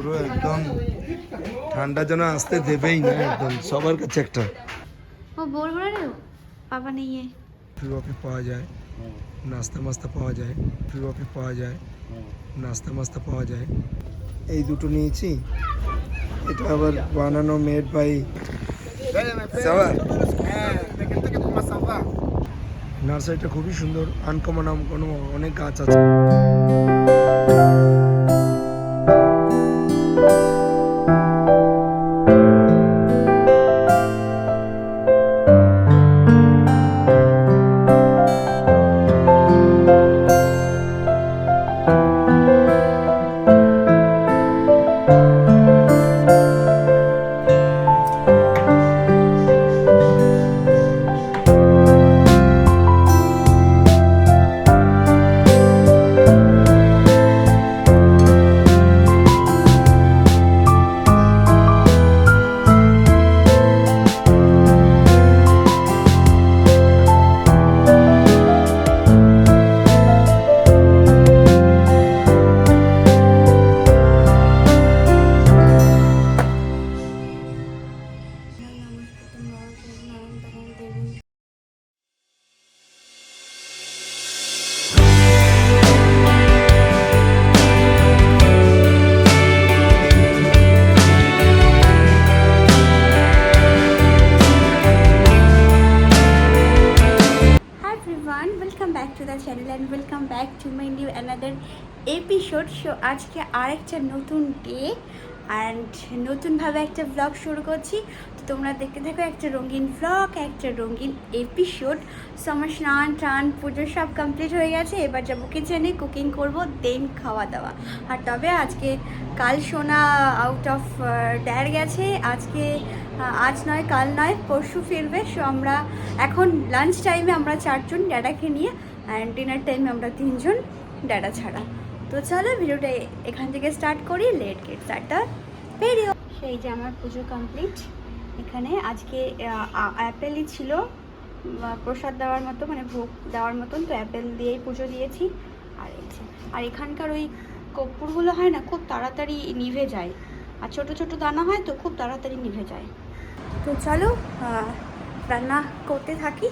পুরো একদম ঠান্ডা যেন আসতে দেবেই না একদম সবার কাছে একটা। ও বল বল রে? পাপা নেই ফ্রিওকে পাওয়া যায় নাস্তা মাস্তা পাওয়া যায় ফ্রিওকে পাওয়া যায় নাস্তা মাস্তা পাওয়া যায়। এই দুটো নিয়েছি এটা আবার বানানো মেড বাই সাবার নার্সারিটা খুবই সুন্দর আনকমন অনেক গাছ আছে। To এপিসোড সো আজকে আরেকটা নতুন ডে অ্যান্ড নতুনভাবে একটা ব্লগ শুরু করছি। তো তোমরা দেখতে থাকো একটা রঙিন ব্লগ একটা রঙিন এপিসোড সো আমার স্নান, টান, পুজো সব কমপ্লিট হয়ে গেছে। এবার যাব কিচেনে কুকিং করব দেন খাওয়া দাওয়া। আর তবে আজকে কাল সোনা আউট অফ ড্যার গেছে। আজকে আজ নয়, কাল নয়, পরশু ফিরবে। সো আমরা এখন লাঞ্চ টাইমে আমরা চারজন ড্যাডাকে নিয়ে অ্যান্ড ডিনার টাইমে আমরা তিনজন। ড্যাডা ছাড়া। তো চলো ভিডিওটা এখান থেকে স্টার্ট করি। লেট গেট দ্য ভিডিও সেই যে আমার পুজো কমপ্লিট এখানে আজকে অ্যাপেলই ছিল। প্রসাদ দেওয়ার মতো মানে ভোগ দেওয়ার মতন। তো অ্যাপেল দিয়েই পুজো দিয়েছি। আর এই আর এখানকার ওই কর্পূরগুলো হয় না, খুব তাড়াতাড়ি নিভে যায়। আর ছোট ছোট দানা হয় তো খুব তাড়াতাড়ি নিভে যায়। তো চলো রান্না করতে থাকি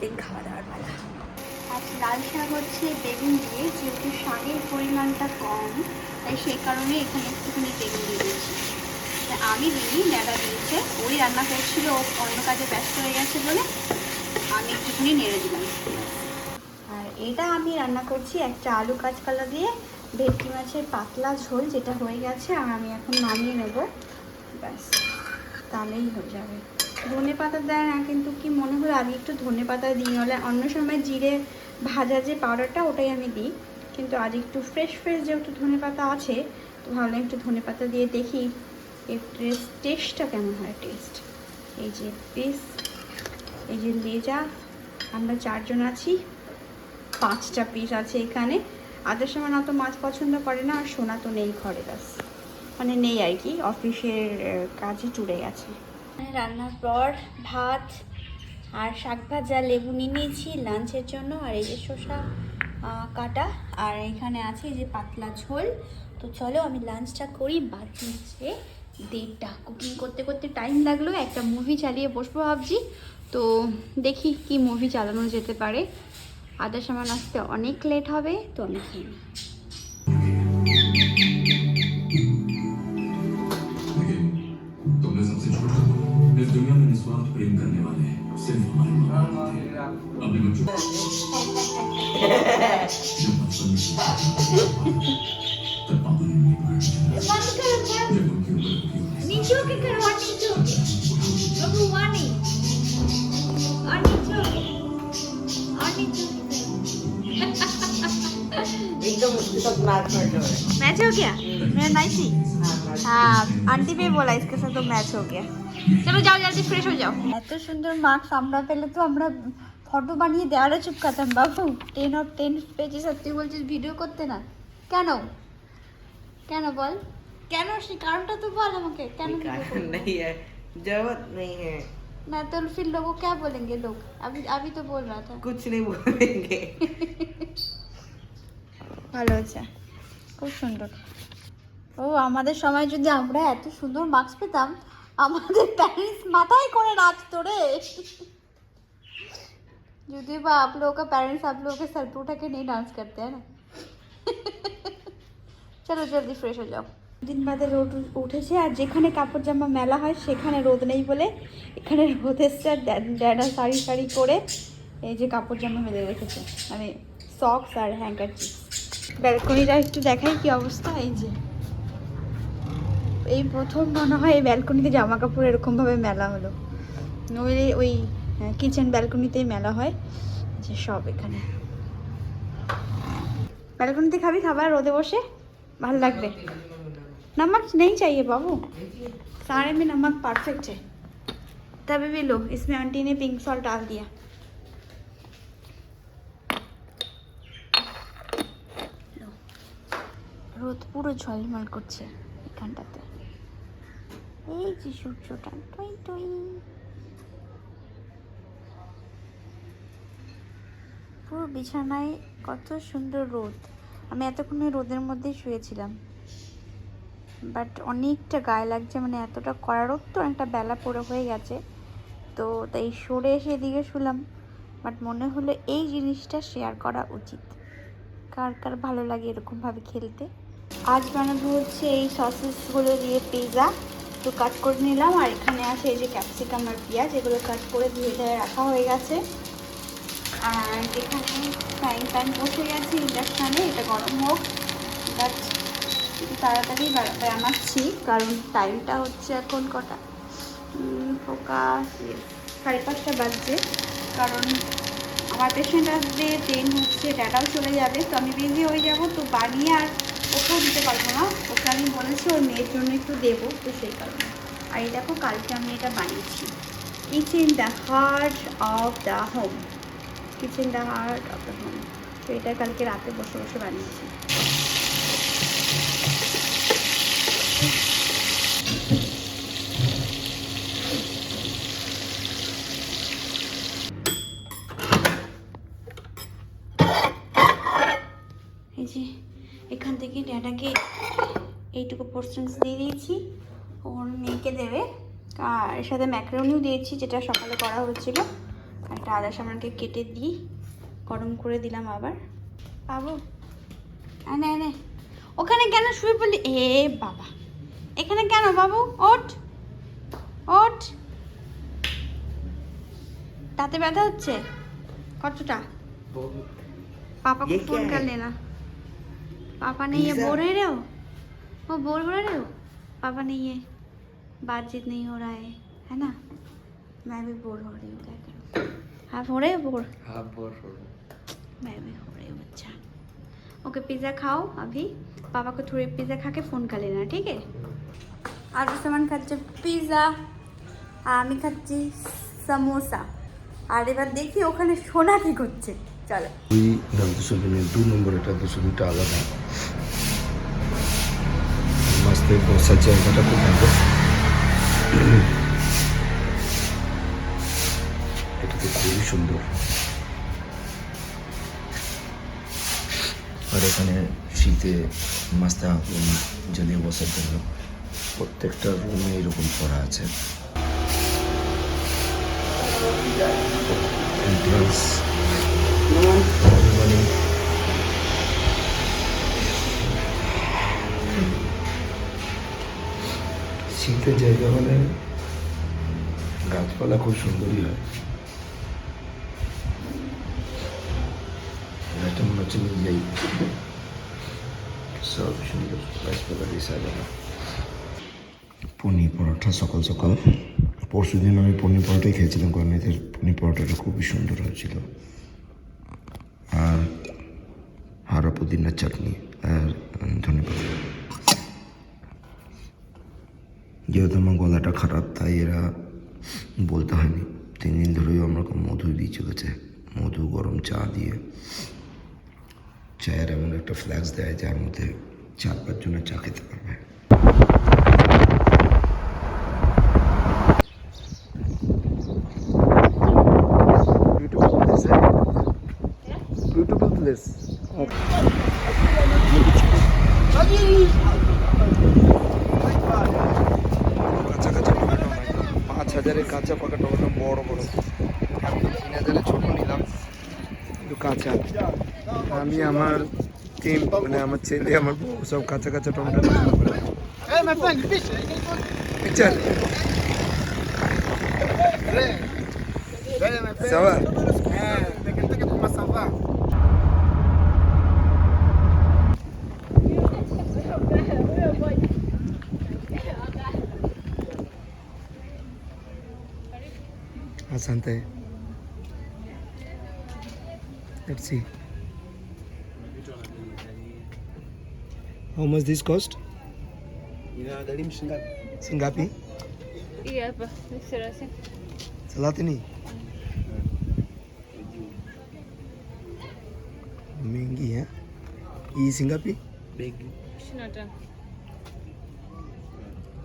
দিন খাওয়া দাওয়ার বেলা আজ লাল শাক হচ্ছে বেগুন দিয়ে, যেহেতু শাকের পরিমাণটা কম, তাই সেই কারণে এখানে একটুখানি বেগুন দিয়ে দিয়েছি। আমি দিই ন্যাড়া দিয়েছে, ওই রান্না করছিল ও অন্য কাজে ব্যস্ত হয়ে গেছে বলে আমি একটুখানি নেড়ে দিলাম। আর এটা আমি রান্না করছি একটা আলু কাঁচকলা দিয়ে, ভেটকি মাছের পাতলা ঝোল যেটা হয়ে গেছে, আর আমি এখন নামিয়ে নেব। ব্যাস, তাহলেই হয়ে যাবে। ধনে পাতা দেয় না, কিন্তু কি মনে হলো আমি একটু ধনে পাতা দিই নাহলে অন্য সময় জিরে ভাজা যে পাউডারটা ওটাই আমি দিই। কিন্তু আজ একটু ফ্রেশ ফ্রেশ যেহেতু ধনে পাতা আছে, তো ভাবলাম একটু ধনে পাতা দিয়ে দেখি এর টেস্টটা কেমন হয় টেস্ট এই যে পিস এই যে লেজা আমরা চারজন আছি, পাঁচটা পিস আছে এখানে। আদের সময় না তো মাছ পছন্দ করে না, আর সোনা তো নেই ঘরে, ব্যাস। মানে নেই আর কি অফিসের কাজে চুড়ে গেছে। রান্নার পর ভাত আর শাক ভাজা, লেবু নিয়ে নিয়েছি লাঞ্চের জন্য। আর এই যে শসা কাটা, আর এখানে আছে যে পাতলা ঝোল। তো চলো আমি লাঞ্চটা করি। বাকি হচ্ছে দেড়টা। কুকিং করতে করতে টাইম লাগল। একটা মুভি চালিয়ে বসবো ভাবছি। তো দেখি কি মুভি চালানো যেতে পারে। আদার সামান আসতে অনেক লেট হবে, তো আমি খেয়ে নিই। इस दुनिया में निस्वार्थ प्रेम करने वाले सिर्फ़ हमारे माँ अपने बच्चों जब बचपन नीचे गया मेरा नाइस ही हाँ आंटी भी बोला इसके साथ तो मैच हो गया চলো যাও জলদি ফ্রেশ হয়ে যাও এত সুন্দর মার্কস আমরা পেলে তো আমরা ফটো বানিয়ে দেওয়ালে চুপকাতাম বাবু টেন অফ টেন পেয়েছিস আর তুই বলছিস ভিডিও করতে না কেন কেন বল কেন সে কারণটা তো বল আমাকে কেন video कारण করবো? नहीं है जरूरत नहीं है ना तो फिर लोगों क्या बोलेंगे लोग अभी अभी तो बोल रहा था कुछ नहीं बोलेंगे ভালো হয়েছে খুব সুন্দর ও আমাদের সময় যদি আমরা এত সুন্দর মার্কস পেতাম আমাদের প্যারেন্টস মাথায় করে নাচতো রে যদি বা आप लोगों का पेरेंट्स आप लोगों के सर पे उठा के नहीं डांस करते हैं ना চলো জলদি ফ্রেশ হয়ে যাও দিন বাদে রোদ উঠেছে আর যেখানে কাপড় জামা মেলা হয় সেখানে রোদ নেই বলে এখানে রোদ এসছে আর ড্যা- ড্যাডা শাড়ি শাড়ি করে এই যে কাপড় জামা মেলে রেখেছে মানে সক্স আর হ্যাঙ্কার ব্যালকনিটা একটু দেখাই কি অবস্থা এই যে এই প্রথম মনে হয় এই ব্যালকনিতে জামা কাপড় এরকমভাবে মেলা হলো নইলে ওই কিচেন ব্যালকনিতেই মেলা হয় যে সব এখানে ব্যালকনিতে খাবি খাবার রোদে বসে ভালো লাগবে नमक नहीं चाहिए बाबू सारे में नमक परफेक्ट है तभी भी लो इसमें आंटी ने पिंक सॉल्ट डाल दिया लो। রোদ পুরো ঝলমল করছে এখানটাতে এই যে সূর্যটা টই টই পুরো বিছানায় কত সুন্দর রোদ। আমি এতক্ষণে রোদের মধ্যেই শুয়েছিলাম। বাট অনেকটা গায়ে লাগছে মানে এতটা কড়া রোদ তো অনেকটা বেলা পড়ে হয়ে গেছে। তো তাই সরে এসে এদিকে শুলাম। বাট মনে হলো এই জিনিসটা শেয়ার করা উচিত। কার কার ভালো লাগে এরকমভাবে খেলতে? আজ বানাবো হচ্ছে এই সসেসগুলো দিয়ে পিৎজা তো কাট করে নিলাম, আর এখানে আছে এই যে ক্যাপসিকাম আর পেঁয়াজ, এগুলো কাট করে ধুয়ে ধুয়ে রাখা হয়ে গেছে। আর এখানে ফ্রাইং প্যান বসে গেছে ইন্ডাকশানে এটা গরম হোক একটু তাড়াতাড়ি বানাচ্ছি, কারণ টাইমটা হচ্ছে এখন কটা? ফোকাস সাড়ে পাঁচটা বাজছে, কারণ আমার পেশেন্ট আসবে ট্রেন হচ্ছে ডেটাও চলে যাবে, তো আমি বিজি হয়ে যাব, তো বানিয়ে আর ওকেও দিতে পারব না। ওকে আমি বলেছি ওর মেয়ের জন্য একটু দেবো, তো সেই কারণে। আর এই দেখো, কালকে আমি এটা বানিয়েছি। Kitchen the heart of the home kitchen the heart of the home তো এটা কালকে রাতে বসে বসে বানিয়েছি এই যে এখান থেকে ড্যাডাকে এইটুকু পোর্শনস দিয়ে দিয়েছি। ওর মেয়েকে দেবে। আর এর সাথে ম্যাকারনিও দিয়েছি যেটা সকালে করা হয়েছিল। আর একটা আদা সামানকে কেটে দিই। গরম করে দিলাম আবার। পাবো আনে আনে ওখানে কেন শুয়ে পড়লি? এ বাবা। এখানে কেন বাবু? ওট ওট তাতে ব্যথা হচ্ছে? কতটা? পাপা ফোন করলে না। পাপা নেই বোরে রেও पापा नहीं ये Pizza? बोल रहे हो वो बोल रहे हो पापा नहीं ये बातचीत नहीं हो रहा है है ना मैं भी बोर हो रही हूँ क्या करूँ आप हो रहे हो बोर हाँ बोर हो मैं भी हो रही हूँ अच्छा ओके पिज़्ज़ा खाओ अभी पापा को थोड़ी पिज़्ज़ा खा के फ़ोन कर लेना ठीक है আর সামান খাচ্ছে পিৎজা আর আমি খাচ্ছি সামোসা আর এবার দেখি ওখানে সোনা কি করছে চলো ওই দাম দুশো দিনের দু নম্বর এটা দুশো দুটো আলাদা মাস্তে বসার জায়গাটা খুব ভালো এটা তো খুবই সুন্দর। আর এখানে শীতে মাস্তে আগুন জ্বালিয়ে বসার জন্য প্রত্যেকটা রুমে এরকম করা আছে। Entrance. শীতের জায়গা মানে গাছপালা খুব সুন্দরই হয়। মনে হচ্ছে নিজেই সব সুন্দর গাছপালা দিয়ে পনির পরোটা সকাল সকাল। পরশু দিন আমি পনির পরোটাই খেয়েছিলাম কারণ এদের পনির পরোটাটা খুবই সুন্দর হয়েছিল। আর হারা পুদিনার চাটনি আর ধন্যবাদ যেহেতু আমার গলাটা খারাপ, তাই এরা বলতে হয়নি। তিন দিন ধরেই আমাকে মধু দিয়ে চলেছে। মধু, গরম চা দিয়ে। চায়ের এমন একটা ফ্ল্যাক্স দেয় যার মধ্যে চার পাঁচ জনের চা খেতে পারবে beautiful place হাজারে কাঁচা পাকা টমেটো বড় বড় আমি তিন হাজারে ছোট নিলাম কিন্তু কাঁচা আমি আমার টিম মানে আমার ছেলে আমার বউ সব কাঁচা কাঁচা টমেটো পছন্দ করে picture Ça va Asante. Let's see. How much this cost? Ina gharimu shingapi? Shingapi? Hii Mingi eh?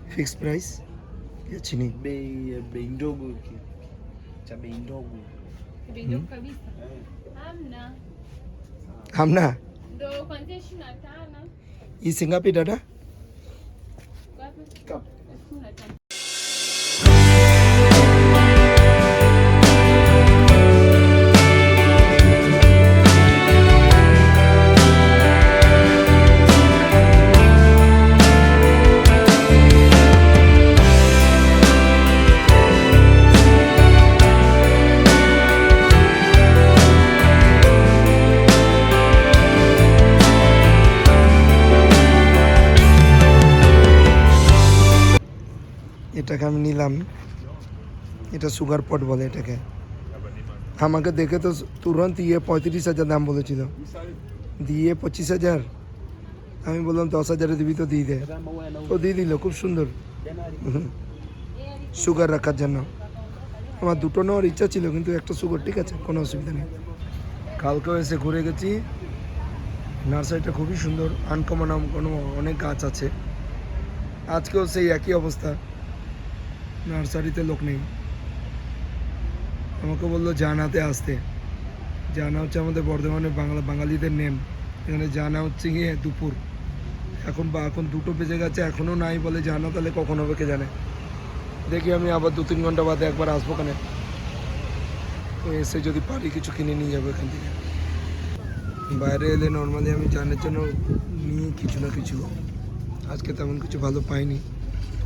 Fixed price? Ya chini. bay bei ndogo cha bei ndogo. Bei ndogo hmm? kabisa. Eh. Hamna. Hamna? 25. isi ngapi dada? আমি নিলাম। এটা sugar পট বলে এটাকে। আমাকে দেখে তো তুরন্ত ইয়ে পঁয়ত্রিশ হাজার দাম বলেছিল। দিয়ে পঁচিশ হাজার। আমি বললাম, দশ হাজারে দিবি তো দিয়ে দে। তো দিয়ে দিল, খুব সুন্দর। সুগার রাখার জন্য। আমার দুটো নেওয়ার ইচ্ছা ছিল, কিন্তু একটা সুগার ঠিক আছে, কোনো অসুবিধা নেই। কালকেও এসে ঘুরে গেছি। নার্সারিটা খুবই সুন্দর আনকমন কোনো অনেক গাছ আছে। আজকেও সেই একই অবস্থা। নার্সারিতে লোক নেই। আমাকে বলল, জানাতে আসতে। জানা হচ্ছে আমাদের বর্ধমানে বাংলা, বাঙালিদের নেম এখানে জানা হচ্ছে গিয়ে দুপুর। এখন বা, এখন দুটো বেজে গেছে এখনও নাই বলে জানা, তাহলে কখন হবে কে জানে? দেখি আমি আবার দু তিন ঘণ্টা বাদে একবার আসব ওখানে। তো এসে যদি পারি কিছু কিনে নিয়ে যাব এখান থেকে। বাইরে এলে নর্মালি আমি জানার জন্য নিই কিছু না কিছু। আজকে তেমন কিছু ভালো পাইনি।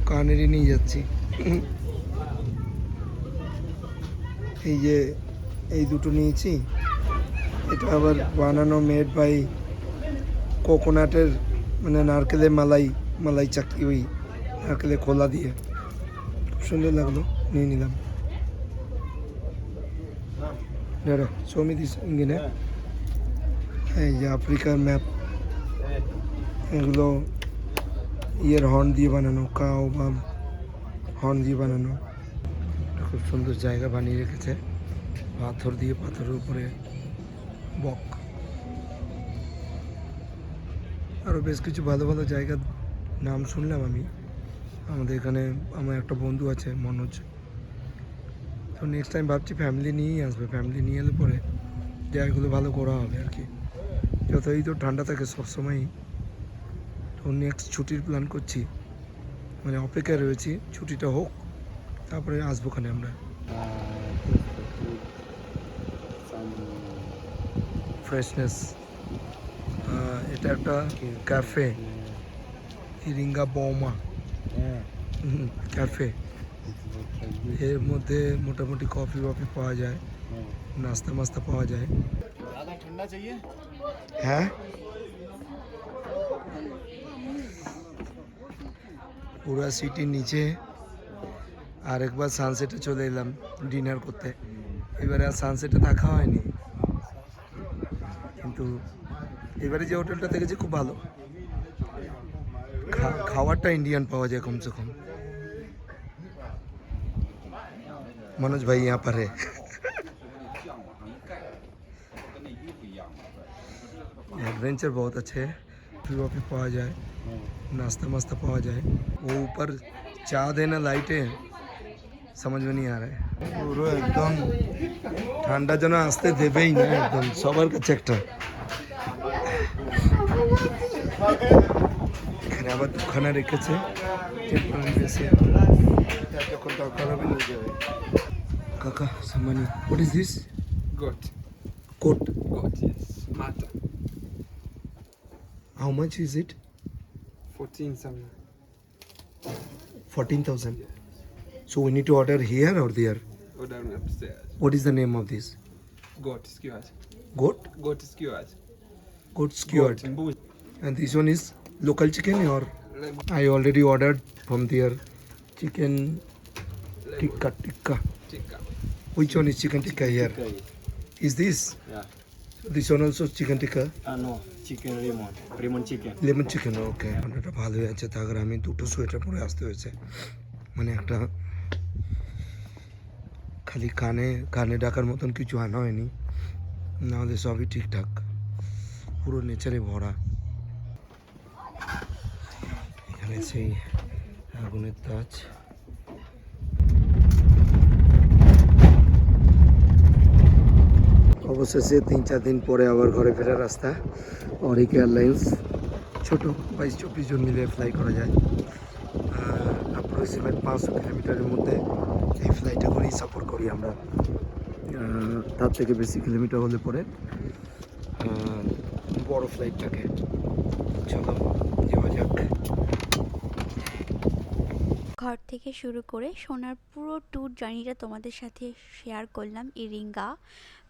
কানেরই নিয়ে যাচ্ছি। এই যে, এই দুটো নিয়েছি। এটা আবার বানানো মেড বাই কোকোনাটের মানে নারকেলের মালাই মালাই চাকি ওই নারকেলের খোলা দিয়ে। খুব সুন্দর লাগল, নিয়ে নিলাম। সৌমি দিস ইঙ্গিনে এই যে আফ্রিকার ম্যাপ এগুলো ইয়ের হর্ন দিয়ে বানানো কাউ বা হর্ন দিয়ে বানানো। খুব সুন্দর জায়গা বানিয়ে রেখেছে। পাথর দিয়ে, পাথরের উপরে বক। আরও বেশ কিছু ভালো ভালো জায়গার নাম শুনলাম আমি। আমাদের এখানে আমার একটা বন্ধু আছে, মনোজ। তো নেক্সট টাইম ভাবছি ফ্যামিলি নিয়েই আসবে। ফ্যামিলি নিয়ে এলে পরে জায়গাগুলো ভালো করা হবে আর কি। যতই তো ঠান্ডা থাকে সবসময়ই। তো নেক্সট ছুটির প্ল্যান করছি। মানে অপেক্ষায় রয়েছি ছুটিটা হোক তারপরে আসব খানে আমরা। ফ্রেশনেস এটা একটা ক্যাফে ইরিঙ্গা বৌমা। ক্যাফে এর মধ্যে মোটামুটি কফি ওফি পাওয়া যায় নাস্তা মাস্তা পাওয়া যায়। হ্যাঁ? পুরা সিটির নিচে আর একবার সানসেটে চলে এলাম ডিনার করতে এবারে আর সানসেটে দেখা হয়নি কিন্তু এবারে যে হোটেলটা দেখেছি খুব ভালো খা- খাবারটা ইন্ডিয়ান পাওয়া যায় কমসে কম मनोज भाई यहाँ पर है एडवेंचर बहुत अच्छे है कॉफी वॉफी पावा जाए नाश्ता मास्ता पावा जाए वो ऊपर चाँद है ना लाइटें समझ में नहीं आ रहा है পুরো একদম ঠান্ডা যেন আসতে দেবেই না একদম সবার কাছে একটা এখানে আবার দুখানা রেখেছে টেম্পোরারি বেসে যার যখন দরকার হবে নিয়ে যাবে কাকা সামানি what is this Goat. Goat Goat, yes. How much is it? 14 something. 14,000. So we need to order here or there? Order upstairs. What is the name of this? Goat skewers. Goat? Goat skewers. Goat skewers. Goat. And this one is local chicken or? I already ordered from there chicken tikka tikka. Tikka. Which one is chicken tikka here? Is this? Yeah. This one also chicken tikka? Uh, no. Chicken lemon. Lemon chicken. Lemon chicken okay ঠান্ডাটা ভালোই আছে, তার আমি দুটো sweater পরে আসতে হয়েছে। মানে একটা খালি কানে কানে ডাকার মতন কিছু আনা হয়নি। নাহলে সবই ঠিকঠাক। পুরো নেচারে ভরা। এখানে সেই আগুনের তাজ। অবশেষে তিন চার দিন পরে আবার ঘরে ফেরার রাস্তা। অরিক এয়ারলাইন্স, ছোট বাইশ চব্বিশ জন মিলে ফ্লাই করা যায়। অ্যাপ্রক্সিমেট পাঁচশো কিলোমিটারের মধ্যে এই ফ্লাইটটা করেই সাপোর্ট করি আমরা। তার থেকে বেশি কিলোমিটার হলে পরে বড় ফ্লাইটটাকে চলো যাওয়া যাক। ঘর থেকে শুরু করে সোনার পুরো ট্যুর জার্নিটা তোমাদের সাথে শেয়ার করলাম, ইরিঙ্গা।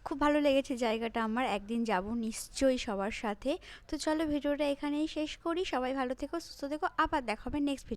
খুব ভালো লেগেছে জায়গাটা আমার, একদিন যাব নিশ্চয়ই সবার সাথে। তো চলো ভিডিওটা এখানেই শেষ করি, সবাই ভালো থেকো, সুস্থ থেকো, আবার দেখা হবে নেক্সট ভিডিও